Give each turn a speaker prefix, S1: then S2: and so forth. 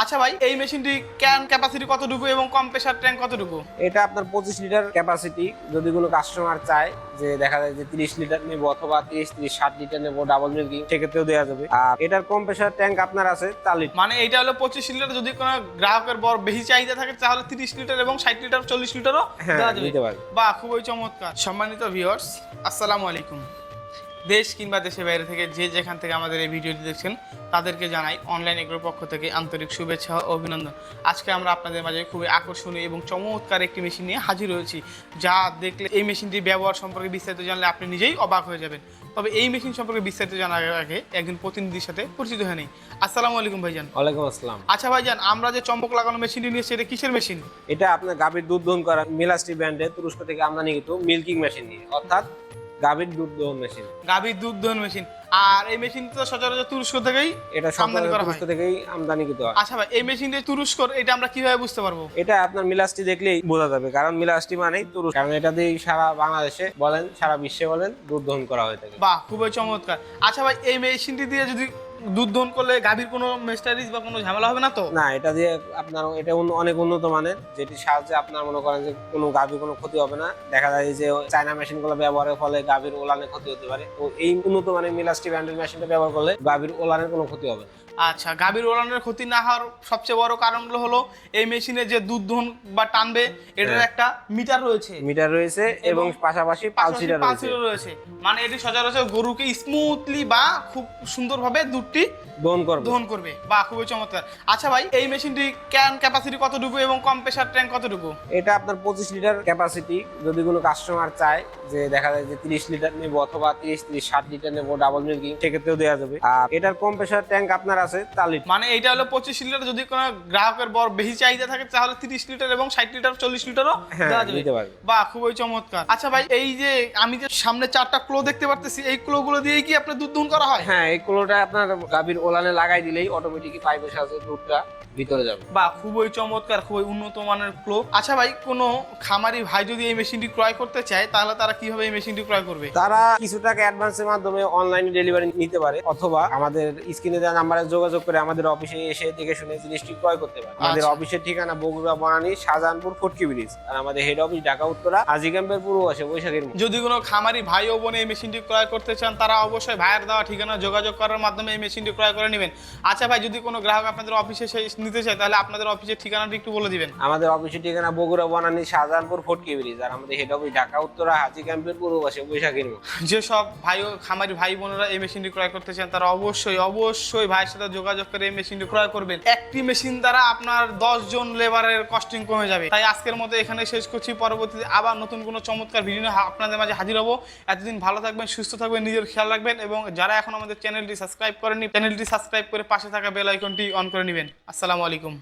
S1: আচ্ছা ভাই এই মেশিনটি ক্যান ক্যাপাসিটি কতটুকু এবং কম্প্রেসার ট্যাঙ্ক কতটুকু?
S2: এটা আপনার পঁচিশ লিটার ক্যাপাসিটি যদি কোনো কাস্টমার চায় যে দেখা যায় যে তিরিশ লিটার নেব অথবা তিরিশ তিরিশ ষাট লিটার নেব ডাবল মিল্কিং সেক্ষেত্রেও দেওয়া যাবে। আর এটার কম্প্রেসার ট্যাঙ্ক আপনার আছে চার লিটার
S1: মানে এটা হলো পঁচিশ লিটার যদি কোনো গ্রাহকের বড় বেশি চাহিদা থাকে তাহলে তিরিশ লিটার এবং ষাট লিটার চল্লিশ লিটারও
S2: হ্যাঁ
S1: দেওয়া যাবে। বা খুবই চমৎকার। সম্মানিত ভিউয়ার্স আসসালামু আলাইকুম। দেশ কিংবা দেশের বাইরে থেকে যে যেখান থেকে আমাদের এই ভিডিওটি দেখছেন তাদেরকে জানাই অনলাইন এগুলোর পক্ষ থেকে আন্তরিক শুভেচ্ছা ও অভিনন্দন। আজকে আমরা আপনাদের মাঝে খুবই আকর্ষণীয় এবং চমৎকার একটি মেশিন নিয়ে হাজির হয়েছি যা দেখলে এই মেশিনটি ব্যবহার সম্পর্কে বিস্তারিত জানলে আপনি নিজেই অবাক হয়ে যাবেন। তবে এই মেশিন সম্পর্কে বিস্তারিত জানার আগে একজন প্রতিনিধির সাথে পরিচিত হয়ে নেই। আসসালামু আলাইকুম ভাইজান।
S2: ওয়ালাইকুম আসসালাম।
S1: আচ্ছা ভাইজান আমরা যে চম্পক লাগানো মেশিনটি নিয়েছি এটা কিসের মেশিন?
S2: এটা আপনার গাভীর দুধ দহন করা মিলাস্টি ব্র্যান্ডে তুরস্ক থেকে আমদানিকৃত মিল্কিং মেশিন নিয়ে অর্থাৎ গাভীর দুধ দহন মেশিন
S1: গাভীর দুধ দহন মেশিন আর এই মেশিন তো সচরাচর তুরস্ক থেকেই
S2: এটা
S1: আমদানি করা হয়।
S2: থেকেই আমদানিকৃত হয়।
S1: আচ্ছা ভাই এই মেশিন দিয়ে তুরস্ক এটা আমরা কীভাবে বুঝতে পারব?
S2: এটা আপনার মিলাস্টি দেখলেই বোঝা যাবে কারণ মিলাস্টি মানেই তুরস্ক। কারণ এটা দিয়ে সারা বাংলাদেশে বলেন সারা বিশ্বে বলেন দুধ দহন করা হয়ে থাকে।
S1: বাহ খুবই চমৎকার। আচ্ছা ভাই এই মেশিনটি দিয়ে যদি দুধ দহন করলে গাভীর কোনো মেস্টারিজ বা কোনো ঝামেলা হবে না তো?
S2: না এটা দিয়ে আপনার এটা অনেক উন্নত মানের যেটির সাহায্যে আপনার মনে করেন যে কোনো গাভীর কোনো ক্ষতি হবে না। দেখা যায় যে চায়না মেশিনগুলো ব্যবহারের ফলে গাভীর ওলানের ক্ষতি হতে পারে। তো এই উন্নত মানের মিলাস্টি ব্র্যান্ডের মেশিনটা ব্যবহার করলে গাভীর ওলানের কোনো ক্ষতি হবে না।
S1: আচ্ছা গাভীর ওলানের ক্ষতি না হওয়ার সবচেয়ে বড় কারণগুলো হলো এই মেশিনে যে দুধ দহন বা টানবে এটার
S2: হ্যাঁ।
S1: একটা মিটার রয়েছে।
S2: মিটার রয়েছে এবং পাশাপাশি পালসিটার রয়েছে।
S1: মানে এটি সচরাচর গরুকে স্মুথলি বা খুব সুন্দরভাবে দুধটি
S2: দহন করবে।
S1: দহন করবে। বা খুবই চমৎকার। আচ্ছা ভাই এই মেশিনটি ক্যান ক্যাপাসিটি কতটুকু এবং কম্প্রেসার ট্যাঙ্ক কতটুকু?
S2: এটা আপনার পঁচিশ লিটার ক্যাপাসিটি যদি কোনো কাস্টমার চায় যে দেখা যায় যে তিরিশ লিটার নেব অথবা তিরিশ তিরিশ ষাট লিটার নেব ডাবল মিল্কিং সেক্ষেত্রেও দেওয়া যাবে। আর এটার কম্প্রেসার ট্যাঙ্ক আপনার আছে চার লিটার
S1: মানে এইটা হলো পঁচিশ লিটার যদি কোনো গ্রাহকের বড় বেশি চাহিদা থাকে তাহলে তিরিশ লিটার এবং ষাট লিটার চল্লিশ লিটারও
S2: হ্যাঁ
S1: দেওয়া যাবে। বা খুবই চমৎকার। আচ্ছা ভাই এই যে আমি যে সামনে চারটা ক্লো দেখতে পারতেছি এই ক্লো গুলো দিয়েই কি আপনার দুধ দহন করা হয়?
S2: হ্যাঁ এই কুলোটা আপনার গাভীর ওলানে লাগাই দিলেই অটোমেটিক পাইপের সাহায্যে দুধটা ভিতরে যাবে।
S1: বা খুবই চমৎকার খুবই উন্নত মানের ক্লো আচ্ছা ভাই কোনো খামারি ভাই যদি এই মেশিনটি ক্রয় করতে চায় তাহলে তারা কীভাবে এই মেশিনটি ক্রয় করবে?
S2: তারা কিছু টাকা অ্যাডভান্সের মাধ্যমে অনলাইনে ডেলিভারি নিতে পারে অথবা আমাদের স্ক্রিনে দেওয়া নাম্বারে যোগাযোগ করে আমাদের অফিসে এসে দেখে শুনে জিনিসটি ক্রয় করতে পারে। আমাদের
S1: আচ্ছা।
S2: অফিসের ঠিকানা বগুড়া বনানী শাহজাহানপুর ফটকি ব্রিজ আর আমাদের হেড অফিস ঢাকা উত্তরা আজি পূর্ব পাশে বৈশাখের
S1: যদি কোনো খামারি ভাই ও বোন এই মেশিনটি ক্রয় করতে চান তারা অবশ্যই ভাইয়ের দেওয়া ঠিকানা যোগাযোগ করার মাধ্যমে এই মেশিনটি ক্রয় করে নেবেন। আচ্ছা ভাই যদি কোনো গ্রাহক আপনাদের অফিসে নিতে চায় তাহলে আপনাদের অফিসের ঠিকানাটি একটু বলে দিবেন।
S2: আমাদের অফিসের ঠিকানা বগুড়া বনানী শাহজাহানপুর ফটকি ব্রিজ। আর আমাদের হেড অফিস ঢাকা উত্তরা হাজি ক্যাম্পের পূর্ব পাশে বৈশাখীর।
S1: যেসব ভাই ও খামারি ভাই বোনেরা এই মেশিনটি ক্রয় করতে চান তারা অবশ্যই অবশ্যই ভাইয়ের সাথে যোগাযোগ করে এই মেশিনটি ক্রয় করবেন। একটি মেশিন দ্বারা আপনার দশ জন লেবারের কস্টিং কমে যাবে। তাই আজকের মতো এখানে শেষ করছি। পরবর্তীতে আবার নতুন কোনো চমৎকার ভিডিও আপনাদের মাঝে হাজির হব। এতদিন ভালো থাকবেন সুস্থ থাকবেন নিজের খেয়াল রাখবেন এবং যারা এখন আমাদের চ্যানেলটি সাবস্ক্রাইব করেনি চ্যানেলটি সাবস্ক্রাইব করে পাশে থাকা বেল আইকনটি অন করে নেবেন। আসসালামু আলাইকুম।